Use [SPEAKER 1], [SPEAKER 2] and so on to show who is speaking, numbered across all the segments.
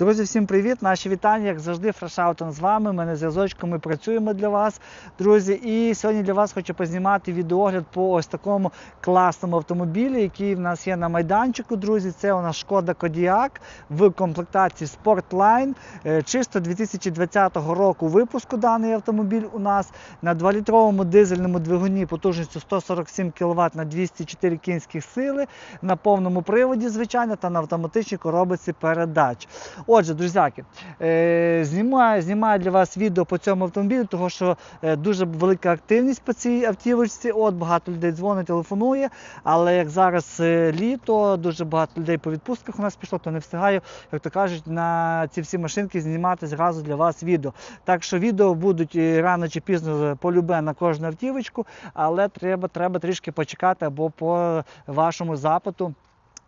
[SPEAKER 1] Друзі, всім привіт! Наші вітання, як завжди, Фрешаутон з вами. Ми на зв'язочку, ми працюємо для вас, друзі. І сьогодні для вас хочу познімати відеогляд по ось такому класному автомобілі, який в нас є на майданчику. Друзі, це у нас шкода Кодіак в комплектації Sportline. Е, Чисто 2020 року випуску даний автомобіль у нас на 2-літровому дизельному двигуні потужністю 147 кВт на 204 кінських сили, на повному приводі, звичайно, та на автоматичній коробиці передач. Отже, друзяки, е, знімаю, знімаю для вас відео по цьому автомобілю, тому що е, дуже велика активність по цій автівочці. От багато людей дзвонить, телефонує. Але як зараз е, літо, дуже багато людей по відпустках у нас пішло, то не встигаю, як то кажуть, на ці всі машинки знімати зразу для вас відео. Так що відео будуть рано чи пізно полюбе на кожну автівочку, але треба, треба трішки почекати або по вашому запиту.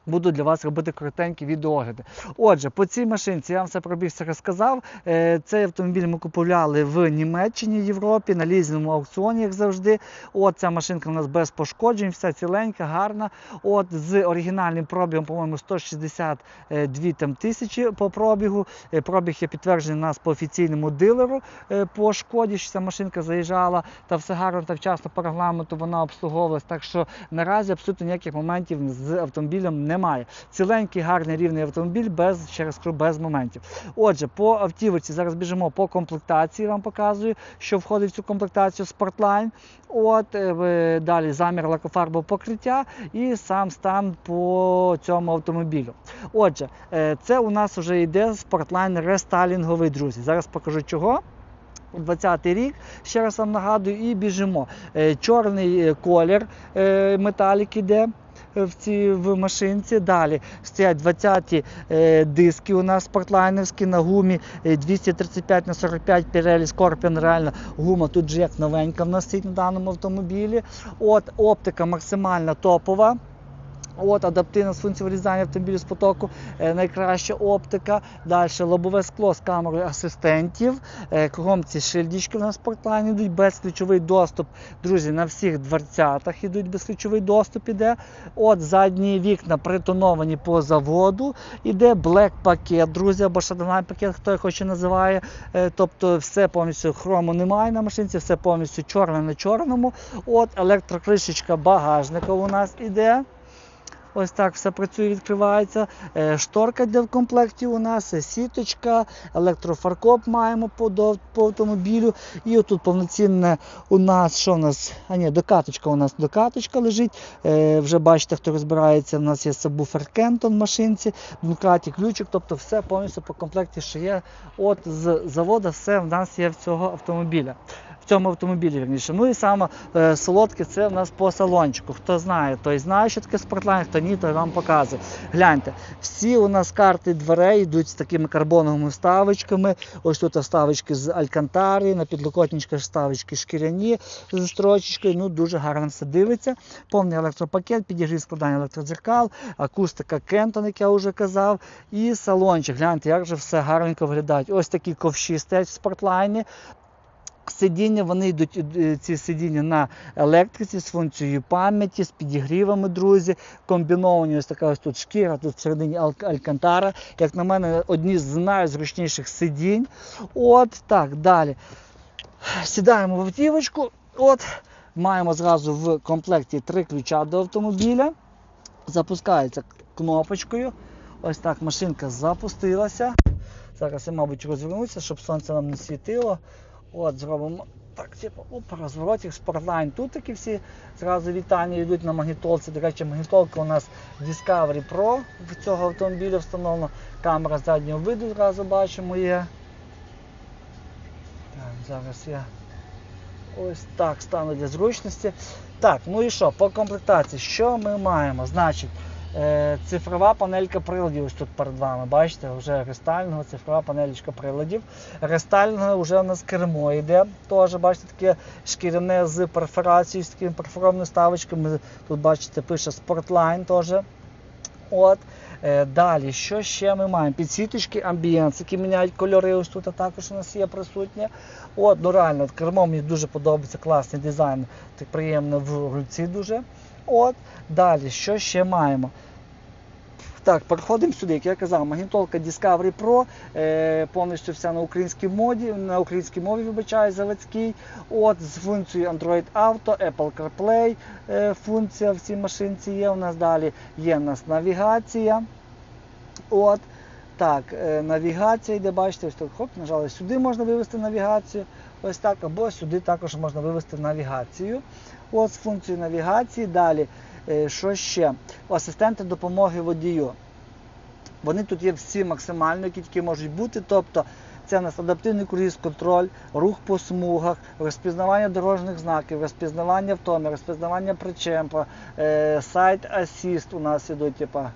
[SPEAKER 1] Буду для вас робити коротенькі відеогляди. Отже, по цій машинці я вам все пробігся розказав. Е, Цей автомобіль ми купували в Німеччині, Європі, на лізному аукціоні, як завжди. От ця машинка у нас без пошкоджень, вся ціленька, гарна. От з оригінальним пробігом, по-моєму, 162 там, тисячі по пробігу. Е, Пробіг є підтверджений у нас по офіційному дилеру е, по шкоді, що ця машинка заїжджала та все гарно та вчасно по регламенту вона обслуговувалась. Так що наразі абсолютно ніяких моментів з автомобілем немає. Ціленький, гарний рівний автомобіль без ще раз кажу, без моментів. Отже, по автівці зараз біжимо по комплектації. Вам показую, що входить в цю комплектацію Sportline. От е, далі замір лакофарбового покриття і сам стан по цьому автомобілю. Отже, е, це у нас вже йде Sportline рестайлінговий, друзі. Зараз покажу чого. 20-й рік, ще раз вам нагадую, і біжимо. Е, Чорний е, колір е, металік іде е, в цій в машинці. Далі стоять 20-ті е, диски у нас спортлайнерські на гумі е, 235 на 45 Pirelli Scorpion. Реально гума тут же як новенька в нас на даному автомобілі. От оптика максимально топова. От адаптивна з функцією вирізання автомобілю з потоку, е, найкраща оптика. Далі лобове скло з камерою асистентів. Е, Кругом ці шильдічки в нас в спортлайні йдуть, безключовий доступ. Друзі, на всіх дверцятах йдуть безключовий доступ іде. От задні вікна притоновані по заводу. Іде блек пакет, друзі, або шадонай пакет, хто його ще називає. Е, Тобто все повністю хрому немає на машинці, все повністю чорне на чорному. От електрокришечка багажника у нас іде. Ось так все працює, відкривається. Е, Шторка йде в комплекті у нас, е, сіточка, електрофаркоп маємо по, по автомобілю. І отут повноцінне у нас, що у нас? А ні, докаточка у нас докаточка лежить. Е, Вже бачите, хто розбирається, у нас є сабвуфер Кентон в машинці, Дункаті ключик, тобто все повністю по комплекті, що є. От з заводу все в нас є в цього автомобіля. Цьому автомобілі, вірніше. Ну і саме е, солодке це в нас по салончику. Хто знає, той знає, що таке спортлайн, хто ні, той вам показує. Гляньте, всі у нас карти дверей йдуть з такими карбоновими вставочками. Ось тут вставочки з алькантари, на підлокотничках вставочки шкіряні з строчечкою. Ну дуже гарно все дивиться. Повний електропакет, підігрів складання електродзеркал, акустика Кентон, як я вже казав, і салончик. Гляньте, як же все гарненько виглядають. Ось такі ковші стоять в спортлайні. Сидіння, вони йдуть е, ці сидіння на електриці з функцією пам'яті, з підігрівами, друзі. Комбіновані ось така ось тут шкіра, тут всередині ал- алькантара. Як на мене, одні з найзручніших сидінь. От так, далі. Сідаємо в автівочку. От, маємо зразу в комплекті три ключа до автомобіля. Запускається кнопочкою. Ось так машинка запустилася. Зараз я, мабуть, розвернуся, щоб сонце нам не світило. От, зробимо так, типу, оп, розворотик, спортлайн. Тут такі всі зразу вітання йдуть на магнітолці. До речі, магнітолка у нас Discovery Pro в цього автомобіля встановлена. Камера заднього виду зразу бачимо є. Так, зараз я ось так стану для зручності. Так, ну і що, по комплектації, що ми маємо? Значить, цифрова панелька приладів ось тут перед вами. Бачите, вже рестайлінгова цифрова панелька приладів. Рестайлінгова вже у нас кермо йде. Теж бачите, таке шкіряне з перфорацією, з такими перфоровними ставочками. Тут бачите, пише Sportline теж. От. Е, Далі, що ще ми маємо? Підсвіточки амбієнс, які міняють кольори. Ось тут також у нас є присутнє. От, ну реально, кермо мені дуже подобається, класний дизайн, так приємно в руці дуже. От. Далі, що ще маємо? Так, переходимо сюди, як я казав, магнітолка Discovery Pro, е, повністю вся на українській моді, на українській мові вибачаю, заводській. От з функцією Android Auto, Apple CarPlay е, функція в цій машинці є. У нас далі є у нас навігація. От. Так, е, навігація йде, бачите, ось тут хоп, нажали сюди можна вивести навігацію. Ось так, або сюди також можна вивести навігацію. От з функцією навігації. Далі, е, що ще? Асистенти допомоги водію. Вони тут є всі максимально, які тільки можуть бути. Тобто це у нас адаптивний круїз контроль, рух по смугах, розпізнавання дорожніх знаків, розпізнавання втоми, розпізнавання причепа, е, сайт асіст у нас ідуть, типа.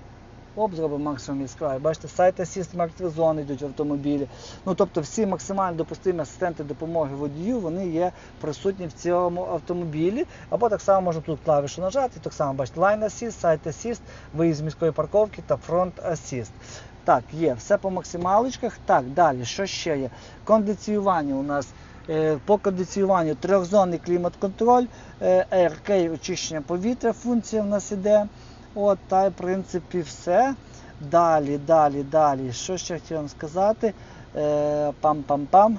[SPEAKER 1] Оп, зробимо максимум яскравий. Бачите, сайт асіст мертві зони йдуть в автомобілі. Ну тобто всі максимально допустимі асистенти допомоги водію, вони є присутні в цьому автомобілі. Або так само можна тут клавішу нажати, так само бачите, Side Assist, виїзд з міської парковки та Assist. Так, є, все по максималочках. Так, далі, що ще є? Кондиціювання у нас. Е, По кондиціюванню трьохзонний клімат-контроль, е, очищення повітря, функція в нас іде. От, та й в принципі все. Далі, далі, далі. Що ще хотів вам сказати? Е, Пам-пам-пам.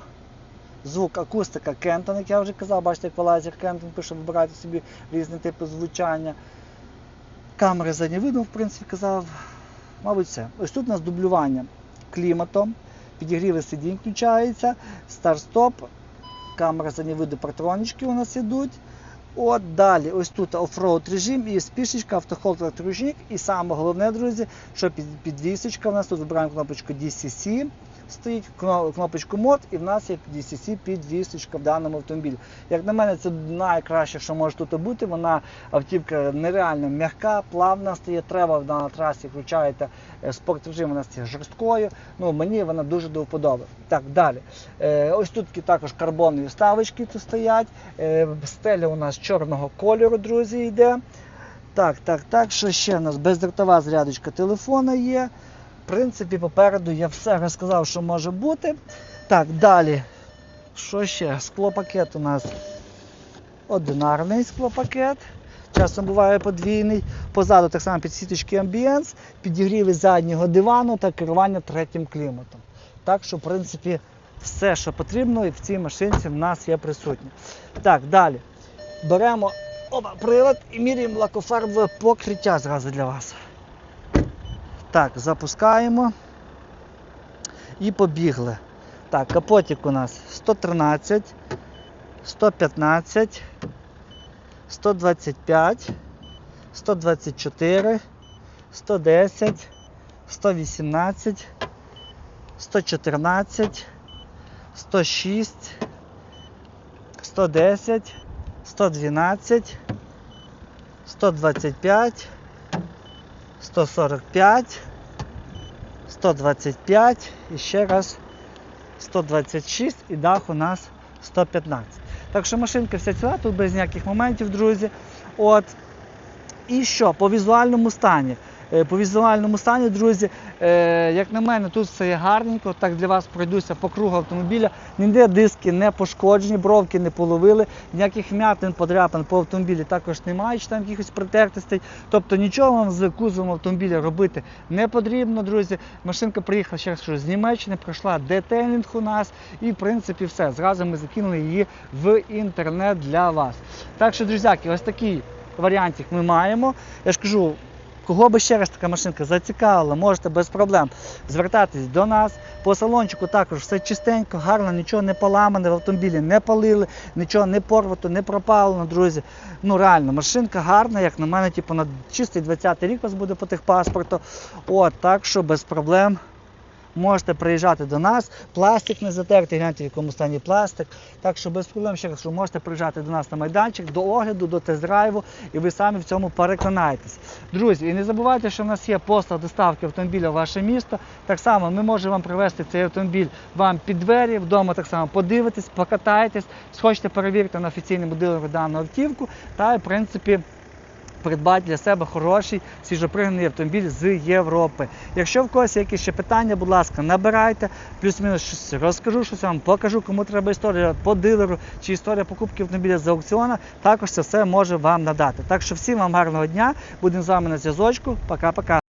[SPEAKER 1] Звук, акустика Кентон, як я вже казав, бачите, як вилазить Кентон, пише, вибирайте собі різні типи звучання. Камери заднє видно, в принципі, казав. Мабуть, все. Ось тут у нас дублювання кліматом, підігріви сидінь включається, старт-стоп, камера заднього виду, партронічки у нас йдуть. От далі, ось тут оффроуд режим і спішечка, автохолд електроручник. І саме головне, друзі, що під, підвісочка у нас тут вибираємо кнопочку DCC, стоїть кнопочку мод, і в нас є DCC підвісочка в даному автомобілі. Як на мене, це найкраще, що може тут бути. Вона автівка нереально м'яка, плавна стає. Треба на трасі включаєте е, спорт режим, вона стає жорсткою. Ну, мені вона дуже до вподоби. Так, далі. Е, ось тут також карбонові вставочки тут стоять. Е, стеля у нас чорного кольору, друзі, йде. Так, так, так, що ще у нас? Бездротова зарядочка телефона є. В принципі, попереду я все розказав, що може бути. Так, далі. Що ще? Склопакет у нас одинарний склопакет. Часом буває подвійний. Позаду так само підсіточки Ambience, підігріви заднього дивану та керування третім кліматом. Так що, в принципі, все, що потрібно, і в цій машинці в нас є присутнє. Так, далі. Беремо оба, прилад і міряємо лакофарбове покриття зразу для вас. Так, запускаємо. І побігли. Так, капотик у нас 113, 115, 125, 124, 110, 118, 114, 106, 110, 112, 125, 145, 125 і ще раз 126 і дах у нас 115. Так що машинка вся ціла, тут без ніяких моментів, друзі. От. І що, по візуальному стані? Е, По візуальному стані, друзі, е, як на мене, тут все є гарненько. Так для вас пройдуся по кругу автомобіля. Ніде диски не пошкоджені, бровки не половили, ніяких м'ятин, подряпин по автомобілі також немає, чи там якихось притертостей. Тобто нічого вам з кузовом автомобіля робити не потрібно, друзі. Машинка приїхала ще раз кажу, з Німеччини, пройшла детейлінг у нас, і в принципі все. Зразу ми закинули її в інтернет для вас. Так що, друзяки, ось такий варіантик ми маємо. Я ж кажу. Кого би ще раз така машинка зацікавила, можете без проблем звертатись до нас. По салончику також все чистенько, гарно, нічого не поламане, в автомобілі не палили, нічого не порвато, не пропалено, друзі. Ну реально, машинка гарна, як на мене, типу, на чистий 20-й рік у вас буде по техпаспорту. От, так що без проблем можете приїжджати до нас. Пластик не затертий, гляньте, в якому стані пластик. Так що без проблем ще раз, що можете приїжджати до нас на майданчик, до огляду, до тест-драйву, і ви самі в цьому переконаєтесь. Друзі, і не забувайте, що в нас є послуга доставки автомобіля в ваше місто. Так само ми можемо вам привезти цей автомобіль вам під двері, вдома так само подивитесь, покатаєтесь, схочете перевірити на офіційному дилері дану автівку та, в принципі, придбати для себе хороший свіжопригнаний автомобіль з Європи. Якщо в когось є якісь ще питання, будь ласка, набирайте, плюс-мінус щось розкажу, щось вам покажу, кому треба історія по дилеру чи історія покупки автомобіля з аукціона, також це все може вам надати. Так що всім вам гарного дня, будемо з вами на зв'язочку. Пока-пока.